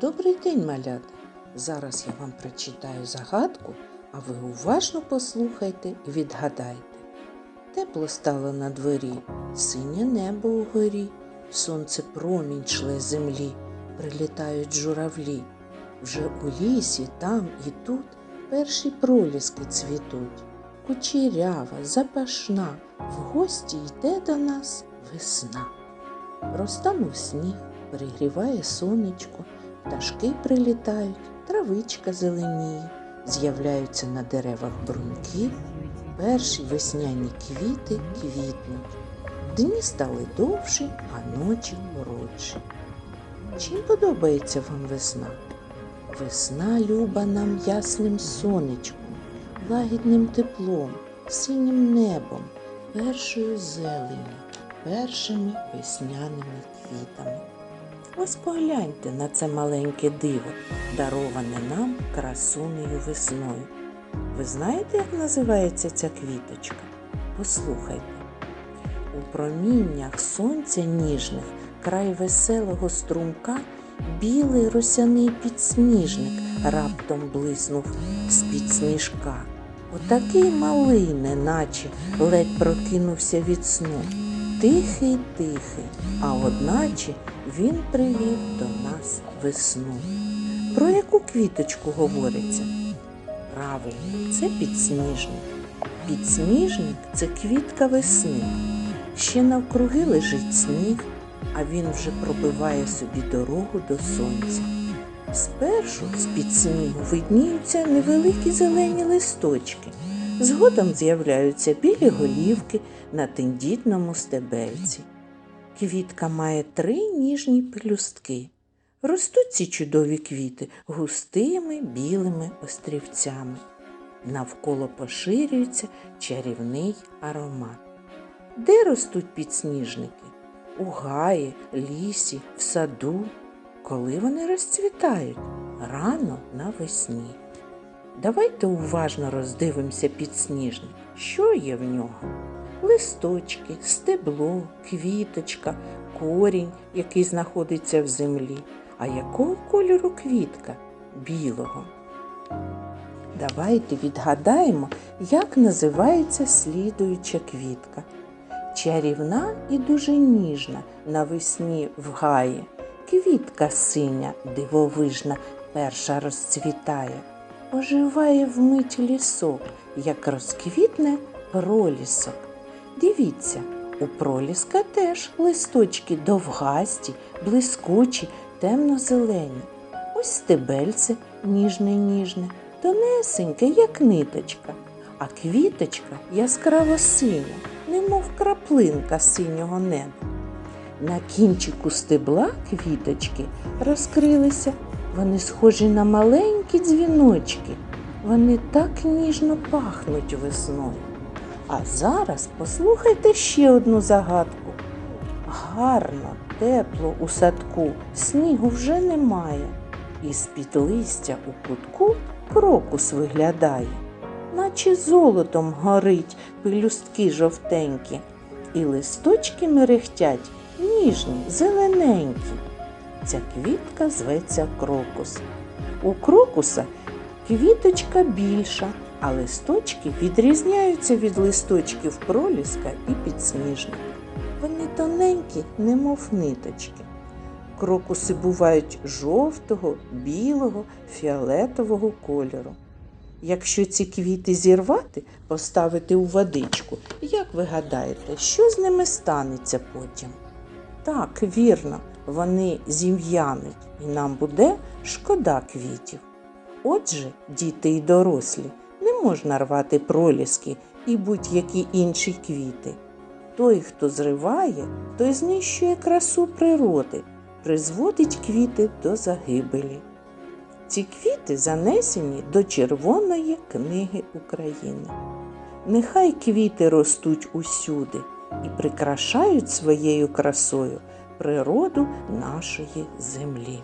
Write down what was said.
Добрий день, малята! Зараз я вам прочитаю загадку, а ви уважно послухайте і відгадайте. Тепло стало на дворі, синє небо угорі, сонце промінь шле землі, прилітають журавлі. Вже у лісі, там і тут перші проліски цвітуть. Кучерява, запашна, в гості йде до нас весна. Розтанув сніг, пригріває сонечко, пташки прилітають, травичка зеленіє, з'являються на деревах бруньки, перші весняні квіти квітнуть. Дні стали довші, а ночі коротші. Чим подобається вам весна? Весна люба нам ясним сонечком, лагідним теплом, синім небом, першою зеленю, першими весняними квітами. Ось погляньте на це маленьке диво, дароване нам красунею весною. Ви знаєте, як називається ця квіточка? Послухайте. У проміннях сонця ніжних, край веселого струмка, білий росяний підсніжник раптом блиснув з-під сніжка. Отакий малий, неначе ледь прокинувся від сну. Тихий, тихий, а одначе він привів до нас весну. Про яку квіточку говориться? Правильно, це підсніжник. Підсніжник це квітка весни. Ще навкруги лежить сніг, а він вже пробиває собі дорогу до сонця. Спершу з-під снігу видніються невеликі зелені листочки. Згодом з'являються білі голівки на тендітному стебельці. Квітка має три ніжні пелюстки. Ростуть ці чудові квіти густими білими острівцями. Навколо поширюється чарівний аромат. Де ростуть підсніжники? У гаї, лісі, в саду. Коли вони розцвітають? Рано навесні. Давайте уважно роздивимося підсніжник. Що є в нього? Листочки, стебло, квіточка, корінь, який знаходиться в землі. А якого кольору квітка? Білого. Давайте відгадаємо, як називається слідуюча квітка. Чарівна і дуже ніжна навесні в гаї. Квітка синя, дивовижна, перша розцвітає. Оживає вмить лісок, як розквітне пролісок. Дивіться, у проліска теж листочки довгасті, блискучі, темно-зелені. Ось стебельце ніжне-ніжне, тонесеньке, як ниточка, а квіточка яскраво синя, немов краплинка синього неба. На кінчику стебла квіточки розкрилися. Вони схожі на маленькі дзвіночки. Вони так ніжно пахнуть весною. А зараз послухайте ще одну загадку. Гарно, тепло у садку, снігу вже немає. І з-під листя у кутку крокус виглядає, наче золотом горить пелюстки жовтенькі, і листочки мерехтять ніжні, зелененькі. Ця квітка зветься крокус. У крокуса квіточка більша, а листочки відрізняються від листочків проліска і підсніжника. Вони тоненькі, немов ниточки. Крокуси бувають жовтого, білого, фіолетового кольору. Якщо ці квіти зірвати, поставити у водичку, як ви гадаєте, що з ними станеться потім? Так, вірно, вони зім'януть, і нам буде шкода квітів. Отже, діти й дорослі, не можна рвати проліски і будь-які інші квіти. Той, хто зриває, той знищує красу природи, призводить квіти до загибелі. Ці квіти занесені до Червоної книги України. Нехай квіти ростуть усюди і прикрашають своєю красою природу нашої землі.